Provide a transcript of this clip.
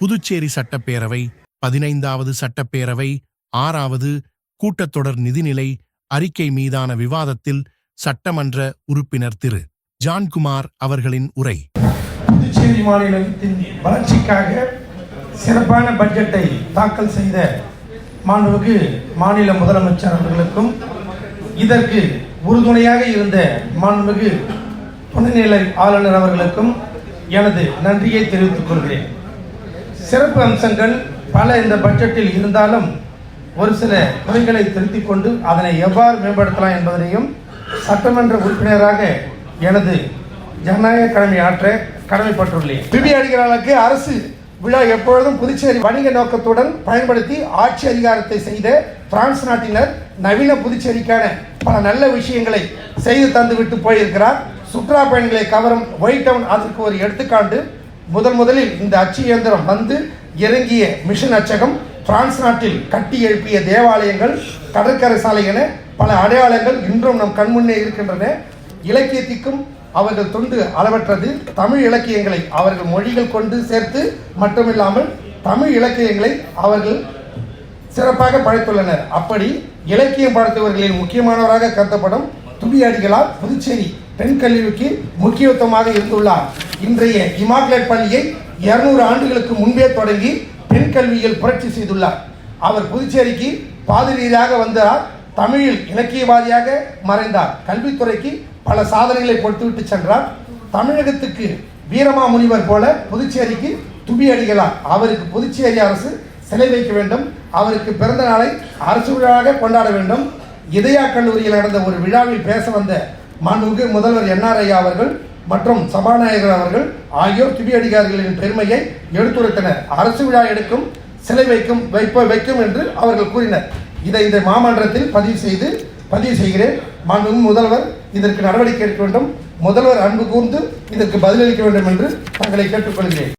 புதுச்சேரி சட்டப்பேரவை பதினைந்தாவது சட்டப்பேரவை ஆறாவது கூட்டத்தொடர் நிதிநிலை அறிக்கை மீதான விவாதத்தில் சட்டமன்ற உறுப்பினர் திரு. ஜான்குமார் அவர்களின் உரை. புதுச்சேரி மாநிலத்தின் வளர்ச்சிக்காக சிறப்பான பட்ஜெட்டை தாக்கல் செய்த மாண்புமிகு மாநில முதலமைச்சர் அவர்களுக்கும் இதற்கு உறுதுணையாக இருந்த மாண்புமிகு துணைநிலை ஆளுநர் அவர்களுக்கும் எனது நன்றியை தெரிவித்துக் கொள்கிறேன். சிறப்பு அம்சங்கள் பல இந்த பட்ஜெட்டில் இருந்தாலும் ஒரு சில குறைகளை திருத்திக் கொண்டு அதனை எவ்வாறு மேம்படுத்தலாம் என்பதனையும் சட்டமன்ற உறுப்பினராக எனது ஜனநாயக கடமை ஆற்ற கடமைப்பட்டுள்ளேன். பிபி அடிகளாருக்கு அரசு விழா எப்பொழுதும் புதுச்சேரி வணிக நோக்கத்துடன் பயன்படுத்தி ஆட்சி அதிகாரத்தை செய்த பிரான்ஸ் நாட்டினர் நவீன புதுச்சேரிக்கான பல நல்ல விஷயங்களை செய்து தந்துவிட்டு போயிருக்கிறார். சுற்றுலா பயணிகளை கவரும் ஒயிட் டவுன் அதற்கு ஒரு எடுத்துக்காட்டு. முதல் முதலில் இந்த அச்சு இயந்திரம் வந்து இறங்கிய மிஷன் அச்சகம் பிரான்ஸ் நாட்டில் கட்டி எழுப்பிய தேவாலயங்கள் கடற்கரை சாலை என பல அடையாளங்கள் இன்றும் நம் கண்முன்னே இருக்கின்றன. இலக்கியத்திற்கும் அவர்கள் தொண்டு அளவற்றது. தமிழ் இலக்கியங்களை அவர்கள் மொழிகள் கொண்டு சேர்த்து மட்டுமில்லாமல் தமிழ் இலக்கியங்களை அவர்கள் சிறப்பாக படைத்துள்ளனர். அப்படி இலக்கியம் படைத்தவர்களில் முக்கியமானவராக கருதப்படும் துபி புதுச்சேரி பெண் கல்விக்கு முக்கியத்துவமாக இருந்துள்ளார். இன்றைய இமாக்லேட் பள்ளியை இருநூறு ஆண்டுகளுக்கு முன்பே தொடங்கி பெண் கல்வியில் புரட்சி செய்துள்ளார். அவர் புதுச்சேரிக்கு பாதிரியாக வந்தார். தமிழில் இலக்கியவாதியாக மறைந்தார். கல்வித்துறைக்கு பல சாதனைகளை கொடுத்துவிட்டு சென்றார். தமிழகத்துக்கு வீரமா முனிவர் போல புதுச்சேரிக்கு துபி அடிகளார். அவருக்கு புதுச்சேரி அரசு சிலை வைக்க வேண்டும். அவருக்கு பிறந்த நாளை அரசு விழாவாக கொண்டாட வேண்டும். இதயா கல்லூரியில் நடந்த ஒரு விழாவில் பேச வந்த மாண்புமிகு முதல்வர் என்ஆர்ஐயா அவர்கள் மற்றும் சபாநாயகர் அவர்கள் ஆகியோர் துபி அதிகாரிகளின் பெருமையை எடுத்துரைத்தனர். அரசு விழா எடுக்கும் சிலை வைக்கும் வைப்ப வைக்கும் என்று அவர்கள் கூறினர். இதை இந்த மாமன்றத்தில் பதிவு செய்து பதிவு செய்கிறேன். மாண்புமிகு முதல்வர் இதற்கு நடவடிக்கை எடுக்க வேண்டும். முதல்வர் அன்பு கூர்ந்து இதற்கு பதிலளிக்க வேண்டும் என்று தங்களை கேட்டுக்கொள்கிறேன்.